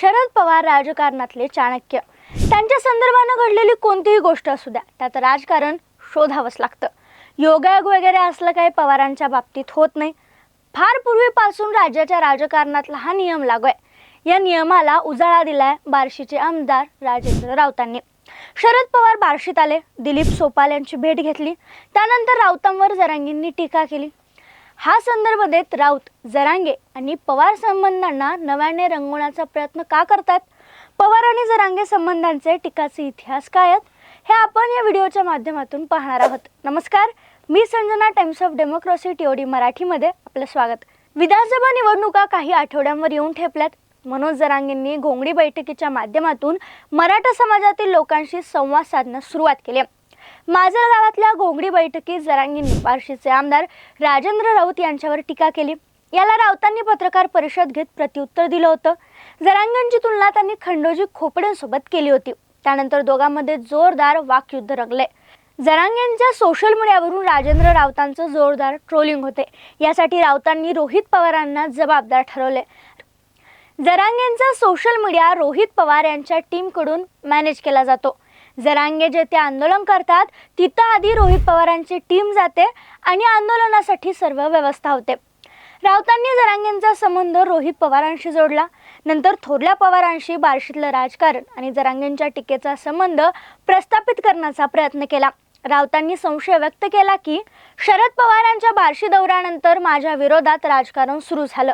शरद पवार राजकारणातले चाणक्य. त्यांच्या संदर्भानं घडलेली कोणतीही गोष्ट असू द्या त्यात राजकारण शोधावंच लागतं. योगायोग वगैरे असलं काही पवारांच्या बाबतीत होत नाही. फार पूर्वीपासून राज्याच्या राजकारणातला हा नियम लागू आहे. या नियमाला उजाळा दिलाय बार्शीचे आमदार राजेंद्र राऊतांनी. शरद पवार बार्शीत आले दिलीप सोपाल यांची भेट घेतली. त्यानंतर राऊतांवर जरांगींनी टीका केली. हा संदर्भ देत राऊत जरांगे आणि पवार संबंधांना नव्याने रंगवण्याचा प्रयत्न का करतात? पवार आणि जरांगे संबंधांचे टीकाचे इतिहास काय आहेत? हे आपण या व्हिडिओच्या माध्यमातून पाहणार आहोत. नमस्कार मी Sanjana times of democracy TOD मराठीमध्ये आपलं स्वागत. विधानसभा निवडणुका काही आठवड्यांवर येऊन ठेपल्यात. मनोज जरांगेंनी घोंगडी बैठकीच्या माध्यमातून मराठा समाजातील लोकांशी संवाद साधण्यास सुरुवात केली आहे. माजल गावातल्या घोंगडी बैठकीत जरांगींनी बार्शीचे आमदार राजेंद्र राऊत यांच्यावर टीका केली. याला राऊतांनी पत्रकार परिषद घेत प्रत्युत्तर दिलं होतं. जरांगेंची तुलना त्यांनी खंडोजी खोपडेंसोबत केली होती. त्यानंतर दोघांमध्ये जोरदार वाकयुद्ध रंगले. जरांगेंच्या सोशल मीडियावरून राजेंद्र राऊतांचं जोरदार ट्रोलिंग होते. यासाठी राऊतांनी रोहित पवारांना जबाबदार ठरवले. जरांगेंचा सोशल मीडिया रोहित पवार यांच्या टीमकडून मॅनेज केला जातो. जरांगे जेथे आंदोलन करतात तिथं आधी रोहित पवारांची टीम जाते आणि आंदोलनासाठी सर्व व्यवस्था होते. राऊतांनी जरांगेंचा संबंध रोहित पवारांशी जोडला. नंतर थोरल्या पवारांशी बार्शीतलं राजकारण आणि जरांगेंच्या टीकेचा संबंध प्रस्थापित करण्याचा प्रयत्न केला. राऊतांनी संशय व्यक्त केला की शरद पवारांच्या बार्शी दौऱ्यानंतर माझ्या विरोधात राजकारण सुरू झालं.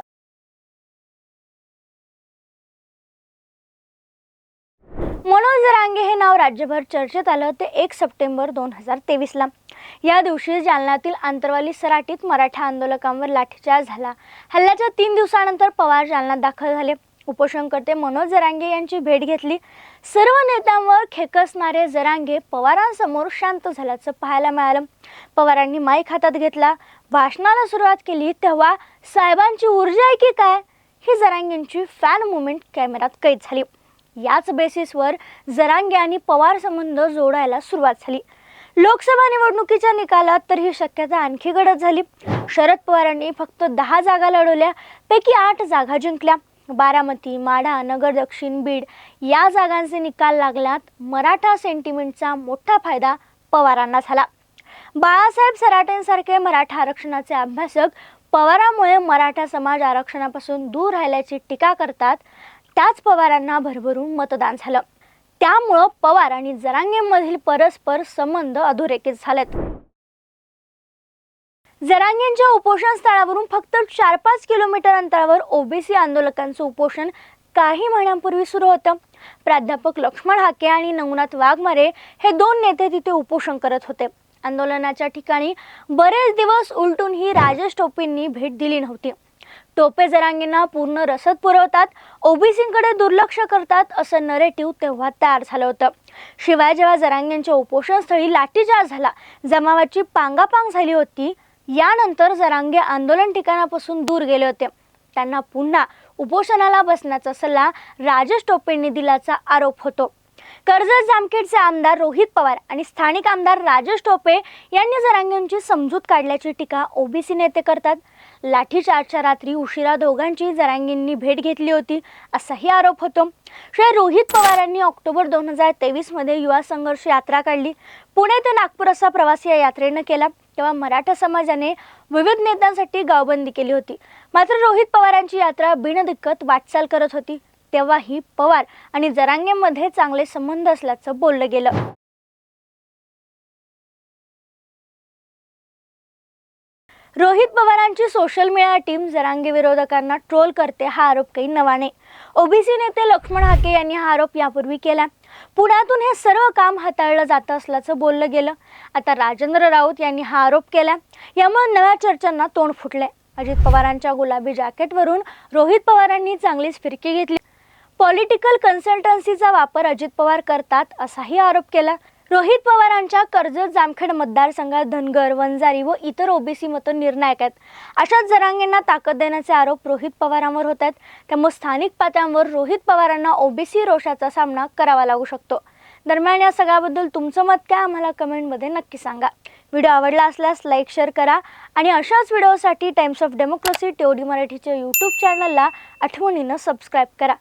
जरांगे हे नाव राज्यभर चर्चेत आलं ते एक सप्टेंबर दोन हजार तेवीसला. या दिवशी जालन्यातील आंतरवाली सराटीत मराठा आंदोलकांवर लाठीचार्ज झाला. हल्ल्याच्या तीन दिवसानंतर पवार जालन्यात दाखल झाले. उपोषणकर्ते मनोज जरांगे यांची भेट घेतली. सर्व नेत्यांवर खेकसणारे जरांगे पवारांसमोर शांत झाल्याचं पाहायला मिळालं. पवारांनी माईक हातात घेतला. भाषणाला सुरुवात केली तेव्हा साहेबांची ऊर्जा आहे की काय? ही जरांगेंची फॅन मुवमेंट कॅमेऱ्यात कैद झाली. याच बेसिसवर जरांगे आणि पवार संबंध जोडायला सुरुवात झाली. लोकसभा निवडणुकीच्या निकालात तर ही शक्यता आणखी गडद झाली. शरद पवारांनी फक्त दहा जागा लढवल्या पैकी आठ जागा जिंकल्या. बारामती माढा नगर दक्षिण बीड या जागांचे निकाल लागल्यात मराठा सेंटिमेंटचा मोठा फायदा पवारांना झाला. बाळासाहेब सराटेंसारखे मराठा आरक्षणाचे अभ्यासक पवारामुळे मराठा समाज आरक्षणापासून दूर राहिल्याची टीका करतात. त्याच पवारांना भरभरून मतदान झालं. त्यामुळं पवार आणि जरांगेमधील परस्पर संबंध अधोरेखित झालेत. जरांगेंच्या उपोषण स्थळावरून फक्त चार पाच किलोमीटर अंतरावर ओबीसी आंदोलकांचं उपोषण काही महिन्यांपूर्वी सुरू होतं. प्राध्यापक लक्ष्मण हाके आणि नवनाथ वाघमारे हे दोन नेते तिथे उपोषण करत होते. आंदोलनाच्या ठिकाणी बरेच दिवस उलटूनही राजेश टोपींनी भेट दिली नव्हती. टोपे जरांगींना पूर्ण रसद पुरवतात ओबीसींकडे दुर्लक्ष करतात असं नरेटिव्ह तेव्हा तयार झालं होतं. शिवाय जेव्हा जरांगेंच्या उपोषणस्थळी लाठीचार्ज झाला जमावाची पांगापांग झाली होती यानंतर जरांगे आंदोलन ठिकाणापासून दूर गेले होते. त्यांना पुन्हा उपोषणाला बसण्याचा सल्ला राजेश टोपेंनी दिल्याचा आरोप होतो. कर्जत जामखेडचे आमदार रोहित पवार आणि स्थानिक आमदार राजेश टोपे यांनी जरांगेंची समजूत काढल्याची टीका ओबीसी नेते करतात. लाठीचार्जच्या रात्री उशिरा दोघांची जरांगेंनी भेट घेतली होती असाही आरोप होतो. शिवाय रोहित पवारांनी ऑक्टोबर दोन हजार तेवीसमध्ये युवा संघर्ष यात्रा काढली. पुणे ते नागपूर असा प्रवास या यात्रेनं केला तेव्हा मराठा समाजाने विविध नेत्यांसाठी गावबंदी केली होती. मात्र रोहित पवारांची यात्रा बिनदिक्कत वाटचाल करत होती. तेव्हाही पवार आणि जरांगेमध्ये चांगले संबंध असल्याचं बोललं गेलं. रोहित पवारांची सोशल मीडिया टीम जरांगे विरोधकांना ट्रोल करते हा आरोप काही नवा नाही ओबीसी नेते लक्ष्मण हाके यांनी हा आरोप यापूर्वी केला. पुण्यातून हे सर्व काम हाताळलं जात असल्याचं बोललं गेलं. आता राजेंद्र राऊत यांनी हा आरोप केला. यामुळे नव्या चर्चांना तोंड फुटले अजित पवारांच्या गुलाबी जॅकेटवरून रोहित पवारांनी चांगलीच फिरकी घेतली. पॉलिटिकल कन्सल्टन्सीचा वापर अजित पवार करतात असाही आरोप केला. रोहित पवारांच्या कर्जत जामखेड मतदारसंघात धनगर वंजारी व इतर ओबीसी मतं निर्णायक आहेत. अशाच जरांगेंना ताकद देण्याचे आरोप रोहित पवारांवर होत आहेत. त्यामुळे स्थानिक पातळ्यांवर रोहित पवारांना ओबीसी रोषाचा सामना करावा लागू शकतो. दरम्यान या सगळ्याबद्दल तुमचं मत काय आम्हाला कमेंटमध्ये नक्की सांगा. व्हिडिओ आवडला असल्यास लाईक शेअर करा आणि अशाच व्हिडिओसाठी टाइम्स ऑफ डेमोक्रेसी टेवडी मराठीच्या यूट्यूब चॅनलला आठवणीनं सबस्क्राईब करा.